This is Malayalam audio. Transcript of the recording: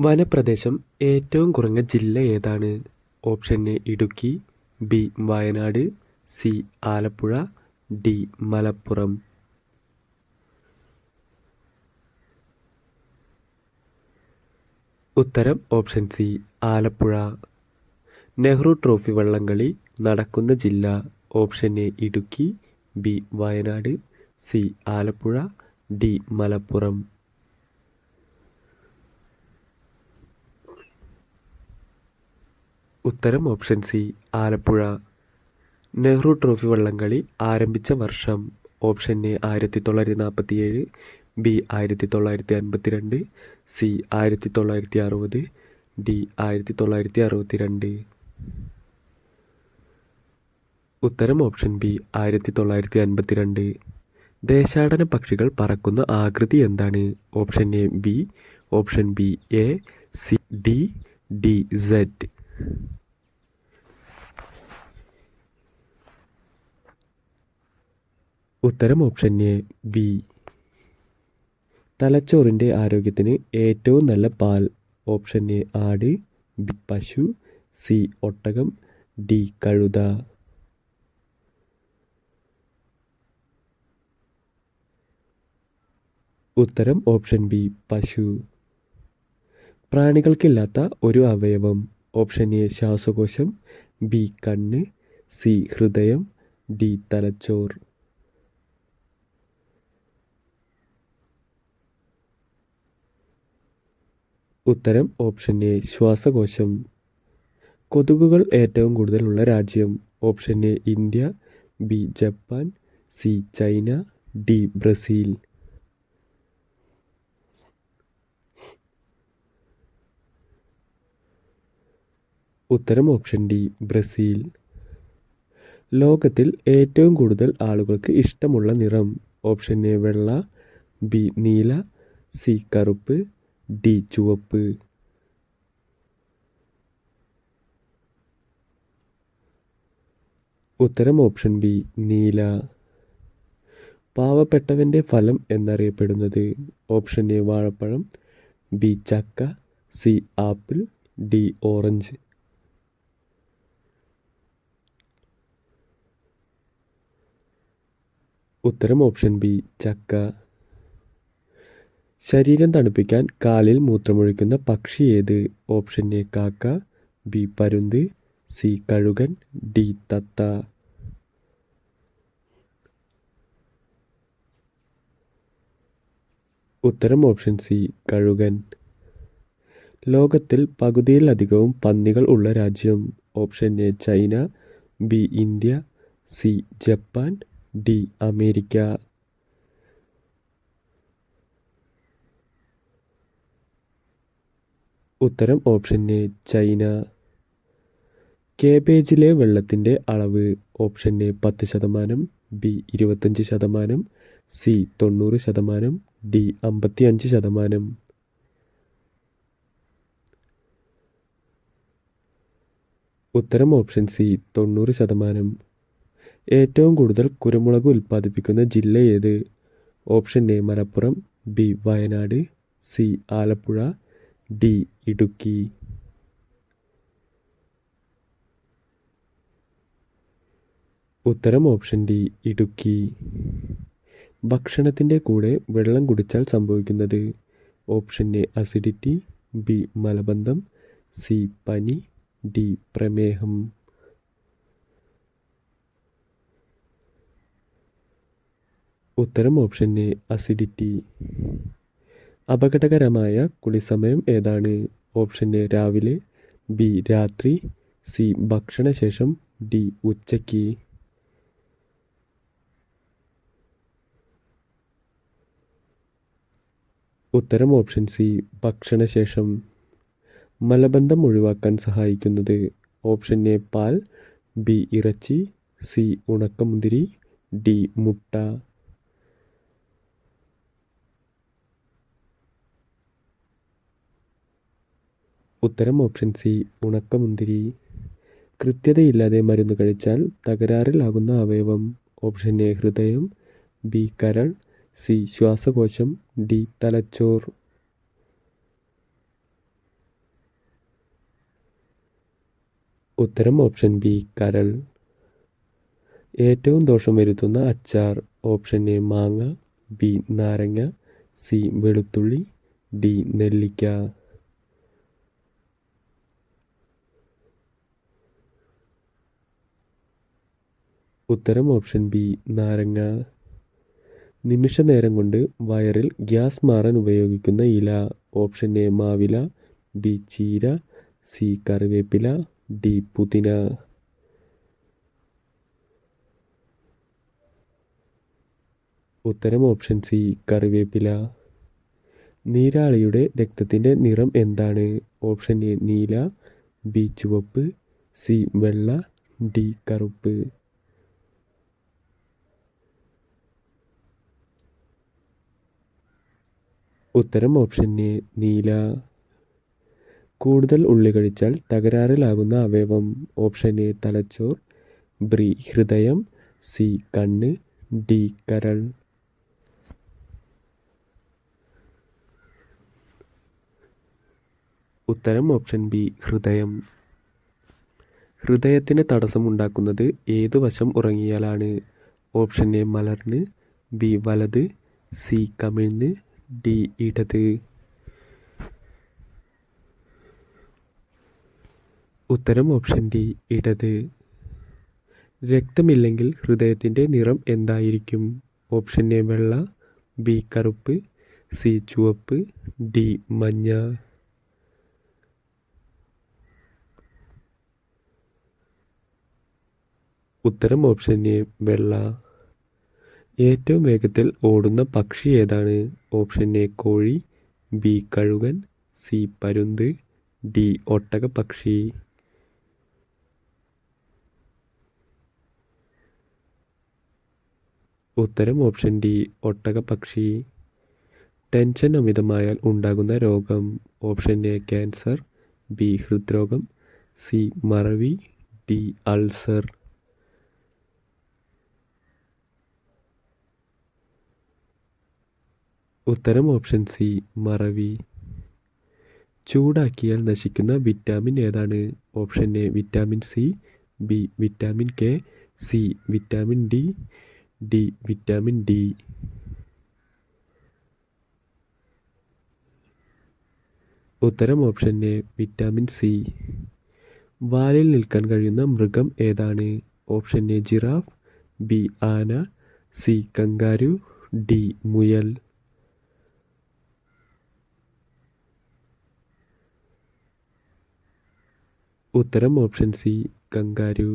വനപ്രദേശം ഏറ്റവും കുറഞ്ഞ ജില്ല ഏതാണ്? Option A Idukki B Wayanad C Alappuzha D Malappuram. ഉത്തരം option C Alappuzha. Nehru trophy വള്ളംകളി നടക്കുന്ന ജില്ല option A Idukki B Wayanad C Alappuzha D Malappuram. ഉത്തരം option C Alappuzha. Nehru trophy വള്ളംകളി ആരംഭിച്ച വർഷം. ഓപ്ഷൻ എ ആയിരത്തി തൊള്ളായിരത്തി നാൽപ്പത്തി ഏഴ് ബി ആയിരത്തി തൊള്ളായിരത്തി അൻപത്തി രണ്ട് സി ആയിരത്തി തൊള്ളായിരത്തി അറുപത് ഡി ആയിരത്തി തൊള്ളായിരത്തി അറുപത്തി രണ്ട് ഉത്തരം ഓപ്ഷൻ ബി ആയിരത്തി തൊള്ളായിരത്തി അൻപത്തി രണ്ട് ദേശാടന പക്ഷികൾ പറക്കുന്ന ആകൃതി എന്താണ്? Option A B. Option B A C D. D Z. ഉത്തരം ഓപ്ഷൻ എ ബി തലച്ചോറിന്റെ ആരോഗ്യത്തിന് ഏറ്റവും നല്ല പാൽ ഓപ്ഷൻ എ ആട് ബി പശു സി ഒട്ടകം ഡി കഴുത. ഉത്തരം ഓപ്ഷൻ ബി പശു. പ്രാണികൾക്കില്ലാത്ത ഒരു അവയവം. ഓപ്ഷൻ എ ശ്വാസകോശം ബി കണ്ണ് സി ഹൃദയം ഡി തലച്ചോർ ഉത്തരം ഓപ്ഷൻ എ ശ്വാസകോശം. കൊതുകുകൾ ഏറ്റവും കൂടുതലുള്ള രാജ്യം option A India B Japan C China D Brazil. ഉത്തരം ഓപ്ഷൻ ഡി ബ്രസീൽ. ലോകത്തിൽ ഏറ്റവും കൂടുതൽ ആളുകൾക്ക് ഇഷ്ടമുള്ള നിറം. ഓപ്ഷൻ എ വെള്ള. ബി നീല. സി കറുപ്പ്. ഡി ചുവപ്പ്. ഉത്തരം ഓപ്ഷൻ ബി നീല. പാവപ്പെട്ടവന്റെ ഫലം എന്നറിയപ്പെടുന്നത്. ഓപ്ഷൻ എ വാഴപ്പഴം. ബി ചക്ക. C apple. D orange. ഉത്തരം ഓപ്ഷൻ ബി ചക്ക. ശരീരം തണുപ്പിക്കാൻ കാലിൽ മൂത്രമൊഴിക്കുന്ന പക്ഷി ഏത്? ഓപ്ഷൻ എ കാക്ക. ബി പരുന്ത്. സി കഴുകൻ. ഡി തത്ത. ഉത്തരം ഓപ്ഷൻ സി കഴുകൻ. ലോകത്തിൽ പകുതിയിലധികവും പന്നികൾ ഉള്ള രാജ്യം. Option A China. B India. C Japan. D America. ഉത്തരം ഓപ്ഷൻ എ ചൈന. കേബേജിലെ വെള്ളത്തിന്റെ അളവ് ഓപ്ഷൻ എ പത്ത് ശതമാനം ബി ഇരുപത്തഞ്ച് ശതമാനം സി തൊണ്ണൂറ് ശതമാനം ഡി അമ്പത്തി അഞ്ച് ശതമാനം. ഉത്തരം ഓപ്ഷൻ സി തൊണ്ണൂറ് ശതമാനം. ഏറ്റവും കൂടുതൽ കുരുമുളക് ഉൽപ്പാദിപ്പിക്കുന്ന ജില്ല ഏത്? Option A Malappuram B Wayanad C Alappuzha D Idukki. ഉത്തരം ഓപ്ഷൻ ഡി ഇടുക്കി. ഭക്ഷണത്തിന്റെ കൂടെ വെള്ളം കുടിച്ചാൽ സംഭവിക്കുന്നത്? ഓപ്ഷൻ എ അസിഡിറ്റി ബി മലബന്ധം സി പനി ഡി പ്രമേഹം. ഉത്തരം ഓപ്ഷൻ എ അസിഡിറ്റി അപകടകരമായ കുളിസമയം ഏതാണ്? ഓപ്ഷൻ എ രാവിലെ. ബി രാത്രി. സി ഭക്ഷണശേഷം. ഡി ഉച്ചയ്ക്ക്. ഉത്തരം ഓപ്ഷൻ സി ഭക്ഷണശേഷം. മലബന്ധം ഒഴിവാക്കാൻ സഹായിക്കുന്നത് ഓപ്ഷൻ എ പാൽ. ബി ഇറച്ചി. സി ഉണക്കമുന്തിരി. ഡി മുട്ട. ഉത്തരം ഓപ്ഷൻ സി ഉണക്കമുന്തിരി. കൃത്യതയില്ലാതെ മരുന്ന് കഴിച്ചാൽ തകരാറിലാകുന്ന അവയവം. ഓപ്ഷൻ എ ഹൃദയം. ബി കരൾ. സി ശ്വാസകോശം. ഡി തലച്ചോർ. ഉത്തരം ഓപ്ഷൻ ബി കരൾ. ഏറ്റവും ദോഷം വരുത്തുന്ന അച്ചാർ. ഓപ്ഷൻ എ മാങ്ങ. ബി നാരങ്ങ. സി വെളുത്തുള്ളി. ഡി നെല്ലിക്ക. ഉത്തരം ഓപ്ഷൻ ബി നാരങ്ങ. നിമിഷ നേരം കൊണ്ട് വയറിൽ ഗ്യാസ് മാറാൻ ഉപയോഗിക്കുന്ന ഇല. ഓപ്ഷൻ എ മാവില. ബി ചീര. സി കറിവേപ്പില. ഡി പുതിന. ഉത്തരം ഓപ്ഷൻ സി കറിവേപ്പില. നീരാളിയുടെ രക്തത്തിന്റെ നിറം എന്താണ്? ഓപ്ഷൻ എ നീല. ബി ചുവപ്പ്. സി വെള്ള. ഡി കറുപ്പ്. ഉത്തരം ഓപ്ഷൻ എ നീല. കൂടുതൽ ഉള്ളി കഴിച്ചാൽ തകരാറിലാകുന്ന അവയവം. ഓപ്ഷൻ എ തലച്ചോർ. ബ്രി ഹൃദയം. സി കണ്ണ്. ഡി കരൾ. ഉത്തരം ഓപ്ഷൻ ബി ഹൃദയം. ഹൃദയത്തിന് തടസ്സമുണ്ടാക്കുന്നത് ഏതു വശം ഉറങ്ങിയാലാണ്? ഓപ്ഷൻ എ മലർന്ന്. ബി വലത്. സി കമിഴ്ന്ന്. ഡി ഇടത്. ഉത്തരം ഓപ്ഷൻ ഡി ഇടത്. രക്തമില്ലെങ്കിൽ ഹൃദയത്തിന്റെ നിറം എന്തായിരിക്കും? ഓപ്ഷൻ എ വെള്ള ബി കറുപ്പ് സി ചുവപ്പ് ഡി മഞ്ഞ. ഉത്തരം ഓപ്ഷൻ എ വെള്ള. ഏറ്റവും വേഗത്തിൽ ഓടുന്ന പക്ഷി ഏതാണ്? ഓപ്ഷൻ എ കോഴി ബി കഴുകൻ സി പരുന്ത് ഡി ഒട്ടകപ്പക്ഷി ഉത്തരം ഓപ്ഷൻ ഡി ഒട്ടകപ്പക്ഷി ടെൻഷൻ അമിതമായാൽ ഉണ്ടാകുന്ന രോഗം ഓപ്ഷൻ എ ക്യാൻസർ ബി ഹൃദ്രോഗം സി മറവി ഡി അൾസർ. ഉത്തരം ഓപ്ഷൻ സി മറവി. ചൂടാക്കിയാൽ നശിക്കുന്ന വിറ്റാമിൻ ഏതാണ്? Option A vitamin C B vitamin K C vitamin D D vitamin D. ഉത്തരം ഓപ്ഷൻ എ വിറ്റാമിൻ സി. വാലിൽ നിൽക്കാൻ കഴിയുന്ന മൃഗം ഏതാണ്? ഓപ്ഷൻ എ ജിറാഫ് ബി ആന സി കങ്കാരു ഡി മുയൽ. ഉത്തരം ഓപ്ഷൻ സി കങ്കാരു